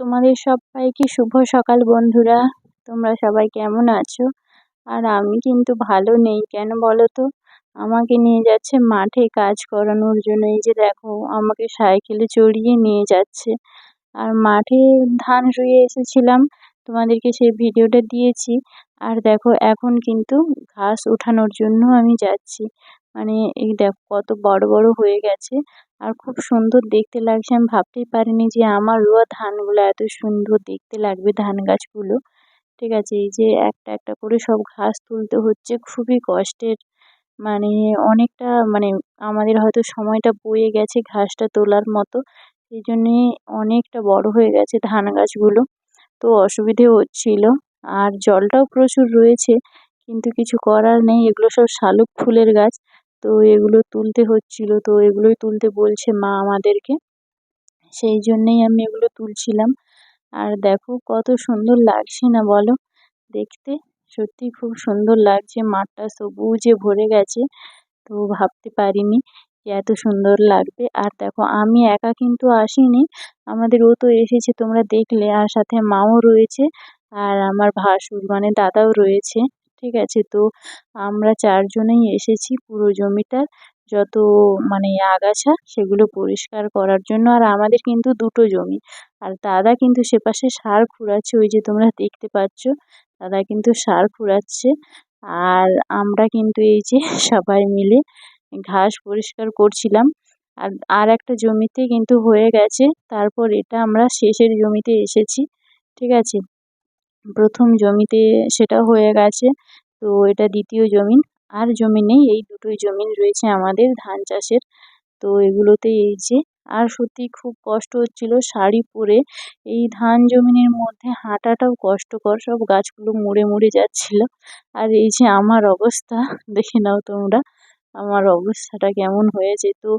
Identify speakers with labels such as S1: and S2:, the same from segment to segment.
S1: তোমাদের সবাইকে শুভ সকাল বন্ধুরা। তোমরা সবাই কেমন আছো? আর আমি কিন্তু ভালো নেই, কেন বলো তো? আমাকে নিয়ে যাচ্ছে মাঠে কাজ করানোর জন্য। এই যে দেখো, আমাকে সাইকেলে চড়িয়ে নিয়ে যাচ্ছে। আর মাঠে ধান রুয়ে এসেছিলাম, তোমাদেরকে সেই ভিডিওটা দিয়েছি। আর দেখো, এখন কিন্তু ঘাস ওঠানোর জন্য আমি যাচ্ছি। মানে এই দেখো কত বড় বড় হয়ে গেছে। আর খুব সুন্দর দেখতে লাগছে। আমি ভাবতেই পারিনি যে আমার রোয়া ধানগুলো এত সুন্দর দেখতে লাগবে, ধান গাছগুলো। ঠিক আছে, এই যে একটা একটা করে সব ঘাস তুলতে হচ্ছে। খুবই কষ্টের। মানে অনেকটা মানে আমাদের হয়তো সময়টা বয়ে গেছে ঘাসটা তোলার মতো। এই জন্যে অনেকটা বড় হয়ে গেছে ধান গাছগুলো। তো অসুবিধে হচ্ছিল। আর জলটাও প্রচুর রয়েছে। কিন্তু কিছু করার নেই। এগুলো সব শালুক ফুলের গাছ। তো এগুলো তুলতে হচ্ছিল। তো এগুলোই তুলতে বলছে মা আমাদেরকে। সেই জন্যেই আমি এগুলো তুলছিলাম। আর দেখো কত সুন্দর লাগছে না বলো? দেখতে সত্যি খুব সুন্দর লাগছে। মাঠটা সবুজে ভরে গেছে। তো ভাবতে পারিনি যে এত সুন্দর লাগবে। আর দেখো আমি একা কিন্তু আসিনি। আমাদের ও তো এসেছে, তোমরা দেখলে। আর সাথে মাও রয়েছে। আর আমার ভাসুর মানে দাদাও রয়েছে। ঠিক আছে। তো আমরা চারজনেই এসেছি পুরো জমিটার যত মানে আগাছা সেগুলো পরিষ্কার করার জন্য। আর আমাদের কিন্তু দুটো জমি। আর দাদা কিন্তু সে পাশে সার খুঁড়াচ্ছে, ওই যে তোমরা দেখতে পাচ্ছ। দাদা কিন্তু সার খুঁড়াচ্ছে। আর আমরা কিন্তু এই যে সবাই মিলে ঘাস পরিষ্কার করছিলাম। আর আর একটা জমিতে কিন্তু হয়ে গেছে। তারপর এটা আমরা শেষের জমিতে এসেছি। ঠিক আছে? প্রথম জমিতে সেটা হয়ে গেছে। তো এটা দ্বিতীয় জমিন। আর জমি নেই, এই দুটোই জমিন রয়েছে আমাদের ধান চাষের। তো এগুলোতে এই যে, আর সত্যি খুব কষ্ট হচ্ছিল শাড়ি পরে। এই ধান জমিনের মধ্যে হাঁটাটাও কষ্টকর, সব গাছগুলো মুড়ে মুড়ে যাচ্ছিল। আর এই যে আমার অবস্থা, দেখে নাও তোমরা, আমার অবস্থাটা কেমন হয়েছে। তো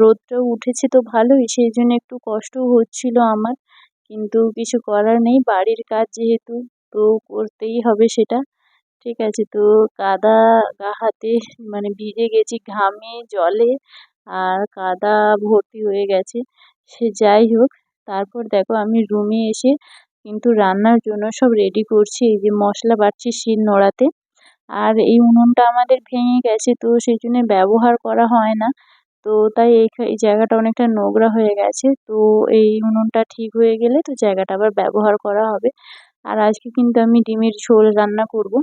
S1: রোদটাও উঠেছে তো ভালোই, সেই জন্য একটু কষ্টও হচ্ছিল আমার। কিন্তু কিছু করার নেই। বাড়ির কাজ যেহেতু, তো করতেই হবে সেটা। ঠিক আছে, তো কাদা গা হাতে মানে ভিজে গেছি ঘামে, জলে, আর কাদা ভর্তি হয়ে গেছে। সে যাই হোক, তারপর দেখো আমি রুমে এসে কিন্তু রান্নার জন্য সব রেডি করছি। এই যে মশলা বাটছি শিল নোড়াতে। আর এই উনুনটা আমাদের ভেঙে গেছে, তো সেই জন্য ব্যবহার করা হয় না। তো তাই এই এই জায়গাটা অনেকটা নোংরা হয়ে গেছে। তো এই উনুনটা ঠিক হয়ে গেলে তো জায়গাটা আবার ব্যবহার করা হবে। আর আজকে কিন্তু আমি ডিমের ঝোল রান্না করব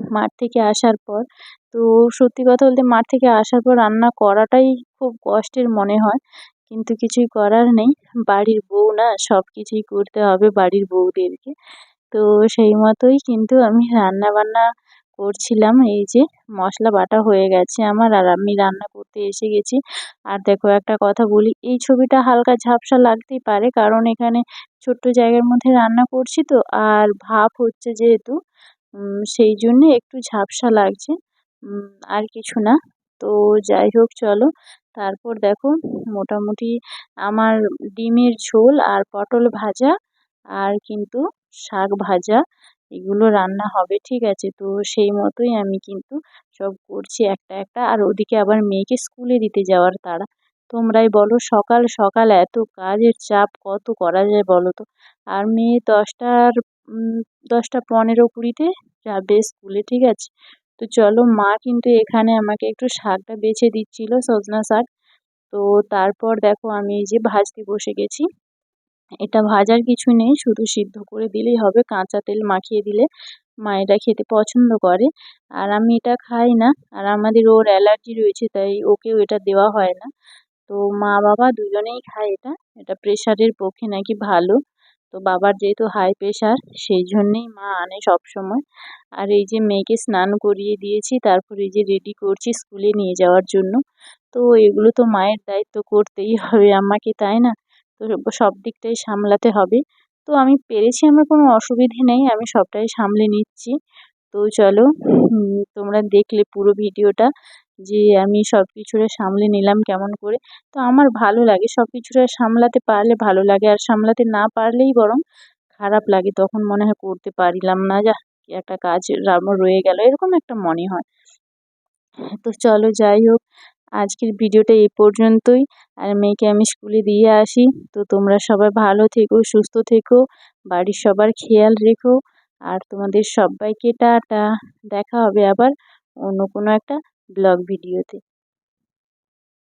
S1: মাঠ থেকে আসার পর। তো সত্যি কথা বলতে মাঠ থেকে আসার পর রান্না করাটাই খুব কষ্টের মনে হয়। কিন্তু কিছুই করার নেই। বাড়ির বউ না সব কিছুই করতে হবে বাড়ির বউদেরকে। তো সেই মতোই কিন্তু আমি রান্না বান্না করছিলাম, এই যে মশলা বাটা হয়ে গেছে আমার, আর আমি রান্না করতে এসে গেছি। আর দেখো একটা কথা বলি, এই ছবিটা হালকা ঝাপসা লাগতেই পারে, কারণ এখানে ছোট্ট জায়গার মধ্যে রান্না করছি তো, আর ভাপ হচ্ছে যেহেতু সেই জন্যে একটু ঝাপসা লাগছে আর কিছু না। তো যাই হোক, চলো। তারপর দেখো, মোটামুটি আমার ডিমের ঝোল আর পটল ভাজা, আর কিন্তু শাক ভাজা এগুলো রান্না হবে, ঠিক আছে? তো সেই মতোই আমি কিন্তু সব করছি একটা একটা। আর ওদিকে আবার মেয়েকে স্কুলে দিতে যাওয়ার তাড়া। তোমরাই বলো সকাল সকাল এত কাজের চাপ কত করা যায় বলো তো? আর মেয়ে দশটার দশটা পনেরো কুড়িতে যাবে স্কুলে, ঠিক আছে? তো চলো মা কিন্তু এখানে আমাকে একটু শাকটা বেছে দিচ্ছিল, সজনা শাক। তো তারপর দেখো আমি এই যে ভাজতে বসে গেছি। এটা ভাজার কিছু নেই, শুধু সিদ্ধ করে দিলেই হবে। কাঁচা তেল মাখিয়ে দিলে মায়েরা খেতে পছন্দ করে। আর আমি এটা খাই না, আর আমাদের ওর অ্যালার্জি রয়েছে, তাই ওকেও এটা দেওয়া হয় না। তো মা, বাবা দুজনেই খায় এটা। এটা প্রেশারের পক্ষে নাকি ভালো। তো বাবার যেহেতু হাই প্রেশার, সেই জন্যেই মা আনে সব সময় আর এই যে মেয়েকে স্নান করিয়ে দিয়েছি, তারপর এই যে রেডি করছি স্কুলে নিয়ে যাওয়ার জন্য। তো এগুলো তো মায়ের দায়িত্ব করতেই হবে, আমাকে, তাই না? তো সব দিকটাই সামলাতে হবে। তো আমি পেরেছি, আমার কোনো অসুবিধে নেই, আমি সবটাই সামলে নিচ্ছি। তো চলো তোমরা দেখলে পুরো ভিডিওটা যে আমি সব কিছুটা সামলে নিলাম কেমন করে। তো আমার ভালো লাগে সব কিছুটা সামলাতে পারলে ভালো লাগে, আর সামলাতে না পারলেই বরং খারাপ লাগে। তখন মনে হয় করতে পারিলাম না। যা একটা কাজ রয়ে গেল, এরকম একটা মনে হয়। তো চলো যাই হোক আজকের ভিডিওটা এই পর্যন্তই। আর মেয়েকে আমি স্কুলে দিয়ে আসি। তো তোমরা সবাই ভালো থেকো, সুস্থ থেকো, বাড়ির সবার খেয়াল রেখো। আর তোমাদের সবাইকে টাটা। দেখা হবে আবার অন্য কোনো একটা ব্লগ ভিডিওতে।